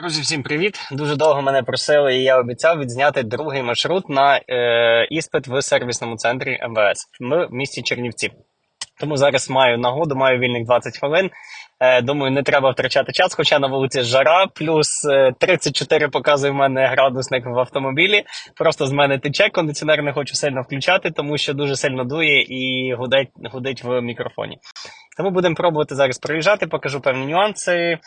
Друзі, всім привіт! Дуже довго мене просили, і я обіцяв відзняти другий маршрут на е, іспит в сервісному центрі МВС в в місті Чернівці. Тому зараз маю нагоду, маю вільних 20 хвилин. Е, думаю, не треба втрачати час, хоча на вулиці жара, плюс е, 34 показує в мене градусник в автомобілі. Просто з мене тече, кондиціонер не хочу сильно включати, тому що дуже сильно дує і гудить, гудить в мікрофоні. Тому будемо пробувати зараз проїжджати, покажу певні нюанси.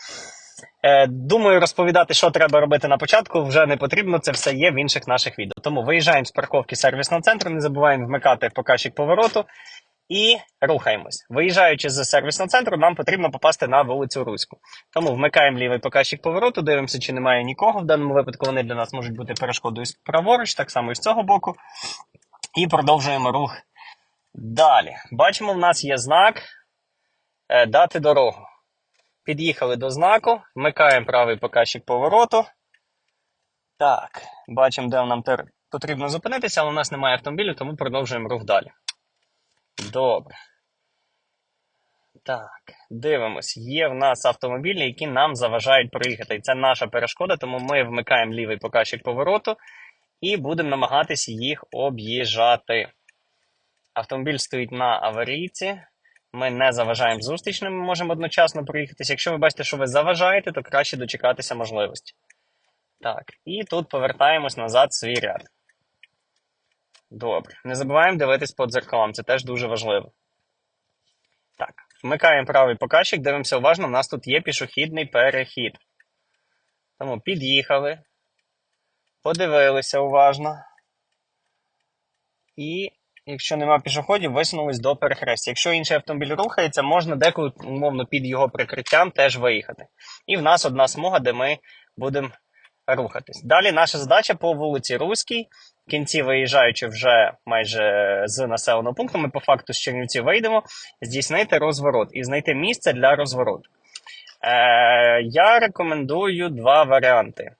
Е, Думаю, розповідати, що треба робити на початку, вже не потрібно. Це все є в інших наших відео. Тому виїжджаємо з парковки сервісного центру, не забуваємо вмикати показчик повороту і рухаємось. Виїжджаючи з сервісного центру, нам потрібно попасти на вулицю Руську. Тому вмикаємо лівий показчик повороту, дивимося, чи немає нікого. В даному випадку вони для нас можуть бути перешкодою праворуч, так само і з цього боку. І продовжуємо рух далі. Бачимо, в нас є знак е, дати дорогу. Під'їхали до знаку, вмикаємо правий показчик повороту. Так, бачимо, де нам потрібно зупинитися, але у нас немає автомобілю, тому продовжуємо рух далі. Добре. Так, дивимось. Є в нас автомобілі, які нам заважають проїхати. І це наша перешкода, тому ми вмикаємо лівий показчик повороту і будемо намагатися їх об'їжджати. Автомобіль стоїть на аварійці. Ми не заважаємо зустрічним, ми можемо одночасно проїхатися. Якщо ви бачите, що ви заважаєте, то краще дочекатися можливості. Так, і тут повертаємось назад в свій ряд. Добре. Не забуваємо дивитись по дзеркалам, це теж дуже важливо. Так, вмикаємо правий показчик, дивимося уважно, у нас тут є пішохідний перехід. Тому під'їхали, подивилися уважно. І якщо нема пішоходів, висунулись до перехрестя. Якщо інший автомобіль рухається, можна деколи, умовно, під його прикриттям теж виїхати. І в нас одна смуга, де ми будемо рухатись. Далі наша задача по вулиці Руській. В кінці, виїжджаючи вже майже з населеного пункту, ми по факту з Чернівці вийдемо, здійснити розворот і знайти місце для розвороту. Е, я рекомендую два варіанти.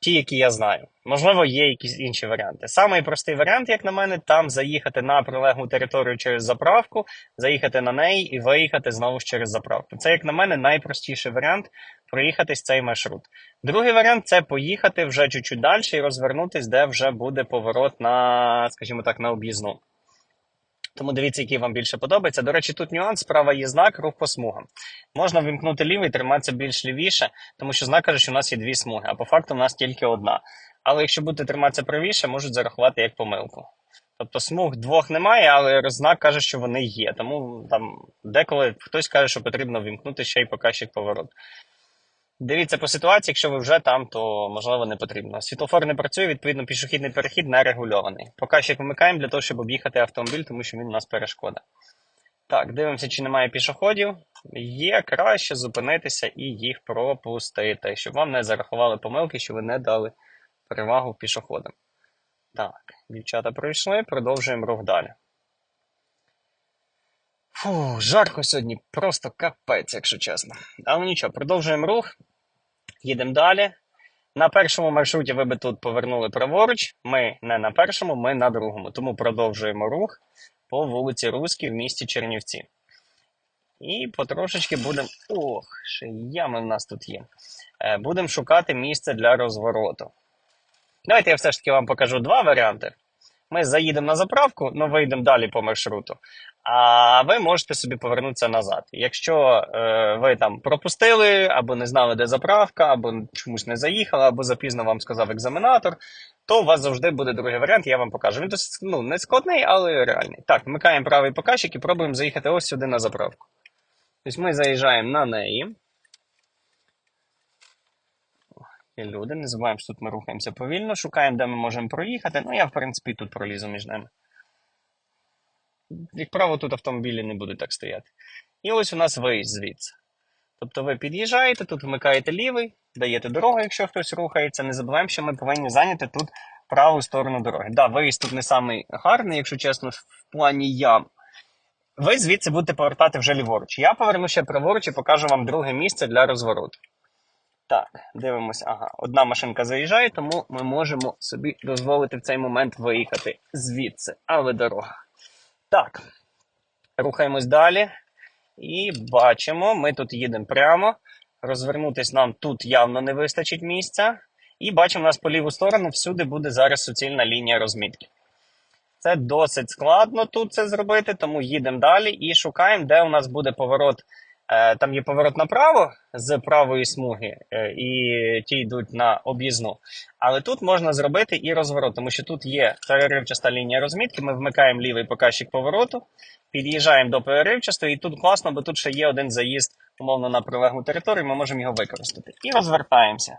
Ті, які я знаю. Можливо, є якісь інші варіанти. Самий простий варіант, як на мене, там заїхати на прилеглу територію через заправку, заїхати на неї і виїхати знову ж через заправку. Це, як на мене, найпростіший варіант проїхатись цей маршрут. Другий варіант це поїхати вже чуть-чуть далі і розвернутись, де вже буде поворот на, скажімо так, на об'їзну. Тому дивіться, який вам більше подобається. До речі, тут нюанс, справа є знак, рух по смугам. Можна вимкнути лівий, триматися більш лівіше, тому що знак каже, що у нас є дві смуги, а по факту у нас тільки одна. Але якщо будете триматися правіше, можуть зарахувати як помилку. Тобто смуг двох немає, але знак каже, що вони є. Тому там деколи хтось каже, що потрібно вимкнути ще й показчик поворот. Дивіться по ситуації, якщо ви вже там, то можливо не потрібно. Світлофор не працює, відповідно, пішохідний перехід не регульований. Показчик вимикаємо для того, щоб об'їхати автомобіль, тому що він у нас перешкода. Так, дивимося, чи немає пішоходів. Є краще зупинитися і їх пропустити, щоб вам не зарахували помилки, що ви не дали перевагу пішоходам. Так, дівчата пройшли, продовжуємо рух далі. Фу, жарко сьогодні, просто капець, якщо чесно. Але нічого, продовжуємо рух, їдемо далі. На першому маршруті ви би тут повернули праворуч. Ми не на першому, ми на другому. Тому продовжуємо рух по вулиці Руській в місті Чернівці. І потрошечки будемо. Ох, ще ями в нас тут є. Е, Будемо шукати місце для розвороту. Давайте я все ж таки вам покажу два варіанти. Ми заїдемо на заправку, ну вийдемо далі по маршруту. А ви можете собі повернутися назад. Якщо е, ви там пропустили, або не знали, де заправка, або чомусь не заїхали, або запізно вам сказав екзаменатор, то у вас завжди буде другий варіант, я вам покажу. Він досить ну, не складний, але реальний. Так, вмикаємо правий показчик і пробуємо заїхати ось сюди на заправку. Тобто ми заїжджаємо на неї. Є люди, не забуваємо, що тут ми рухаємося повільно, шукаємо, де ми можемо проїхати. Ну, я, в принципі, тут пролізу між ними. Як правило, тут автомобілі не будуть так стояти. І ось у нас виїзд звідси. Тобто ви під'їжджаєте, тут вмикаєте лівий, даєте дорогу, якщо хтось рухається. Не забуваємо, що ми повинні зайняти тут праву сторону дороги. Да, виїзд тут не самий гарний, якщо чесно, в плані ям. Ви звідси будете повертати вже ліворуч. Я поверну ще праворуч і покажу вам друге місце для розвороту. Так, дивимося. Ага, одна машинка заїжджає, тому ми можемо собі дозволити в цей момент виїхати звідси. Але дорога. Так, рухаємось далі. І бачимо, ми тут їдемо прямо. Розвернутись нам тут явно не вистачить місця. І бачимо, у нас по ліву сторону всюди буде зараз суцільна лінія розмітки. Це досить складно тут це зробити, тому їдемо далі і шукаємо, де у нас буде поворот. Е, Там є поворот направо з правої смуги, е, і ті йдуть на об'їзну. Але тут можна зробити і розворот, тому що тут є переривчаста лінія розмітки. Ми вмикаємо лівий показчик повороту, під'їжджаємо до переривчастої, і тут класно, бо тут ще є один заїзд, умовно, на прилеглу територію, ми можемо його використати. І розвертаємося.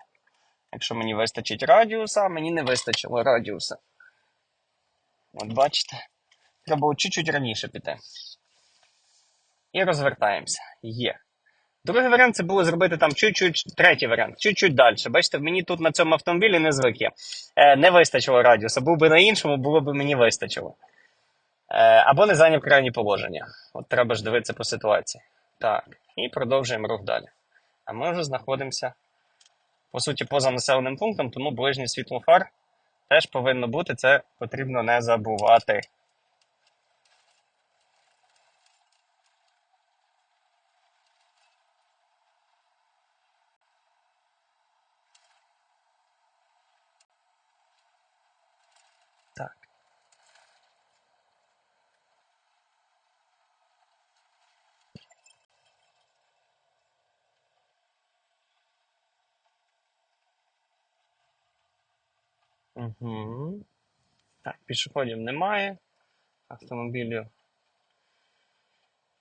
Якщо мені вистачить радіуса, мені не вистачило радіуса. От бачите, треба було чуть-чуть раніше піти. І розвертаємося. Є. Другий варіант це було зробити там чуть-чуть, третій варіант, чуть-чуть далі. Бачите, мені тут на цьому автомобілі не звик є. Е, не вистачило радіуса. Був би на іншому, було б мені вистачило. Е, або не зайняв крайні положення. От треба ж дивитися по ситуації. Так, і продовжуємо рух далі. А ми вже знаходимося, по суті, поза населеним пунктом, тому ближнє світло фар теж повинно бути, це потрібно не забувати. Угу. Так, пішоходів немає. Автомобілів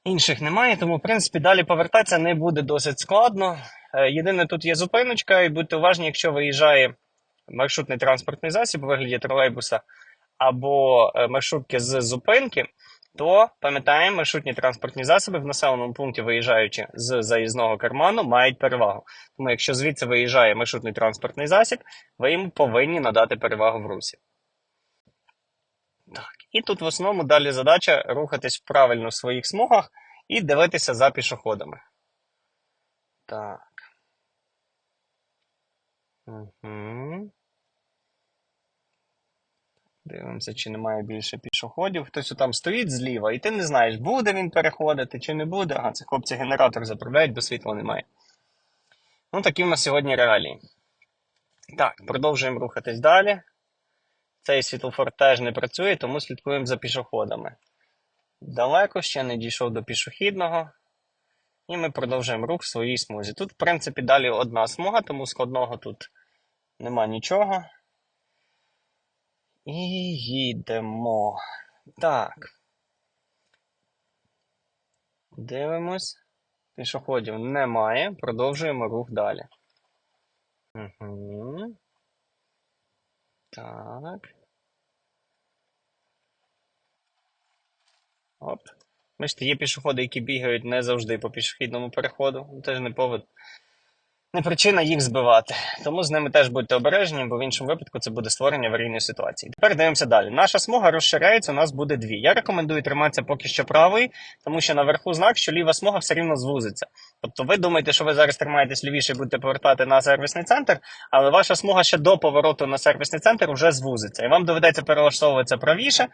інших немає, тому, в принципі, далі повертатися не буде досить складно. Е, Єдине, тут є зупиночка, і будьте уважні, якщо виїжджає маршрутний транспортний засіб у вигляді тролейбуса або е, маршрутки з зупинки, то пам'ятаємо, маршрутні транспортні засоби в населеному пункті, виїжджаючи з заїзного карману, мають перевагу. Тому якщо звідси виїжджає маршрутний транспортний засіб, ви йому повинні надати перевагу в русі. Так. І тут в основному далі задача рухатись правильно в своїх смугах і дивитися за пішоходами. Так. Угу. Дивимося, чи немає більше пішоходів. Хтось там стоїть зліва, і ти не знаєш, буде він переходити чи не буде. Ага, це хлопці генератор заправляють, бо світла немає. Ну, такі в нас сьогодні реалії. Так, продовжуємо рухатись далі. Цей світлофор теж не працює, тому слідкуємо за пішоходами. Далеко ще не дійшов до пішохідного. І ми продовжуємо рух в своїй смузі. Тут, в принципі, далі одна смуга, тому складного тут нема нічого. І їдемо. Так. Дивимось. Пішоходів немає. Продовжуємо рух далі. Угу. Так. Оп. Бачите, є пішоходи, які бігають не завжди по пішохідному переходу. Теж не повод. Не причина їх збивати. Тому з ними теж будьте обережні, бо в іншому випадку це буде створення аварійної ситуації. Тепер дивимося далі. Наша смуга розширяється, у нас буде дві. Я рекомендую триматися поки що правий, тому що наверху знак, що ліва смуга все рівно звузиться. Тобто ви думаєте, що ви зараз тримаєтесь лівіше і будете повертати на сервісний центр, але ваша смуга ще до повороту на сервісний центр вже звузиться. І вам доведеться перелаштовуватися правіше,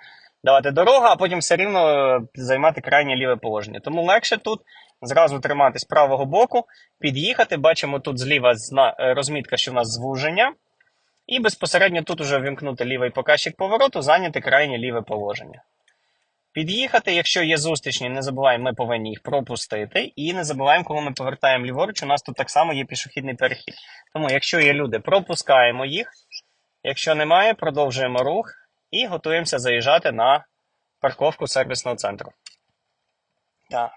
давати дорогу, а потім все рівно е, займати крайнє ліве положення. Тому легше тут зразу триматись правого боку, під'їхати. Бачимо тут зліва е, розмітка, що в нас звуження. І безпосередньо тут уже вімкнути лівий показчик повороту, зайняти крайнє ліве положення. Під'їхати, якщо є зустрічні, не забуваємо, ми повинні їх пропустити. І не забуваємо, коли ми повертаємо ліворуч, у нас тут так само є пішохідний перехід. Тому, якщо є люди, пропускаємо їх. Якщо немає, продовжуємо рух і готуємося заїжджати на парковку сервісного центру. Так.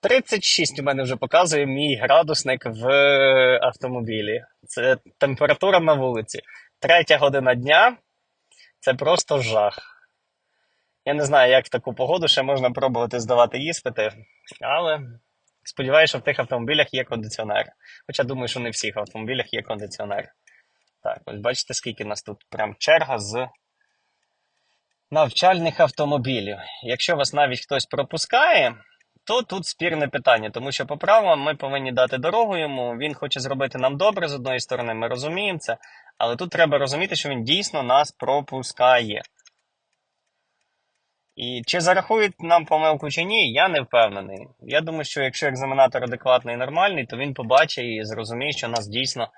36 у мене вже показує мій градусник в автомобілі. Це температура на вулиці. Третя година дня це просто жах. Я не знаю, як в таку погоду ще можна пробувати здавати іспити, але сподіваюся, що в тих автомобілях є кондиціонер. Хоча думаю, що не в всіх автомобілях є кондиціонер. Так, ось бачите, скільки нас тут прям черга з навчальних автомобілів. Якщо вас навіть хтось пропускає, то тут спірне питання, тому що по правилам ми повинні дати дорогу йому. Він хоче зробити нам добре з одної сторони, ми розуміємо це, але тут треба розуміти, що він дійсно нас пропускає. І чи зарахують нам помилку чи ні, я не впевнений. Я думаю, що якщо екзаменатор адекватний і нормальний, то він побачить і зрозуміє, що нас дійсно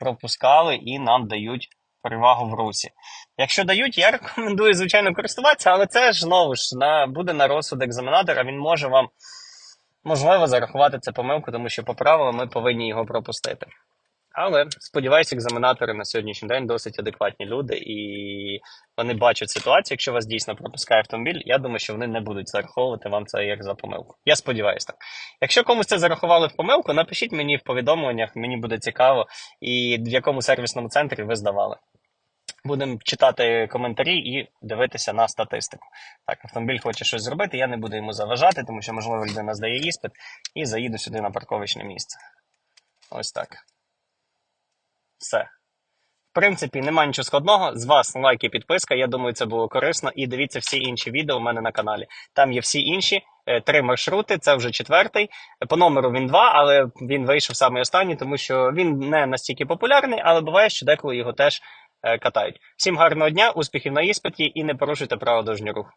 пропускали і нам дають перевагу в русі. Якщо дають, я рекомендую, звичайно, користуватися, але це ж знову ж на, буде на розсуд екзаменатора. Він може вам можливо зарахувати це помилку, тому що по правилам ми повинні його пропустити. Але сподіваюся, екзаменатори на сьогоднішній день досить адекватні люди, і вони бачать ситуацію. Якщо вас дійсно пропускає автомобіль, я думаю, що вони не будуть зараховувати вам це як за помилку. Я сподіваюся так. Якщо комусь це зарахували в помилку, напишіть мені в повідомленнях, мені буде цікаво, і в якому сервісному центрі ви здавали. Будемо читати коментарі і дивитися на статистику. Так, автомобіль хоче щось зробити, я не буду йому заважати, тому що, можливо, людина здає іспит і заїду сюди на парковочне місце. Ось так. Все. В принципі, немає нічого складного. З вас лайк і підписка. Я думаю, це було корисно. І дивіться всі інші відео у мене на каналі. Там є всі інші е, три маршрути. Це вже четвертий. По номеру він два, але він вийшов саме останній, тому що він не настільки популярний, але буває, що деколи його теж е, катають. Всім гарного дня, успіхів на іспиті і не порушуйте право дорожнього руху.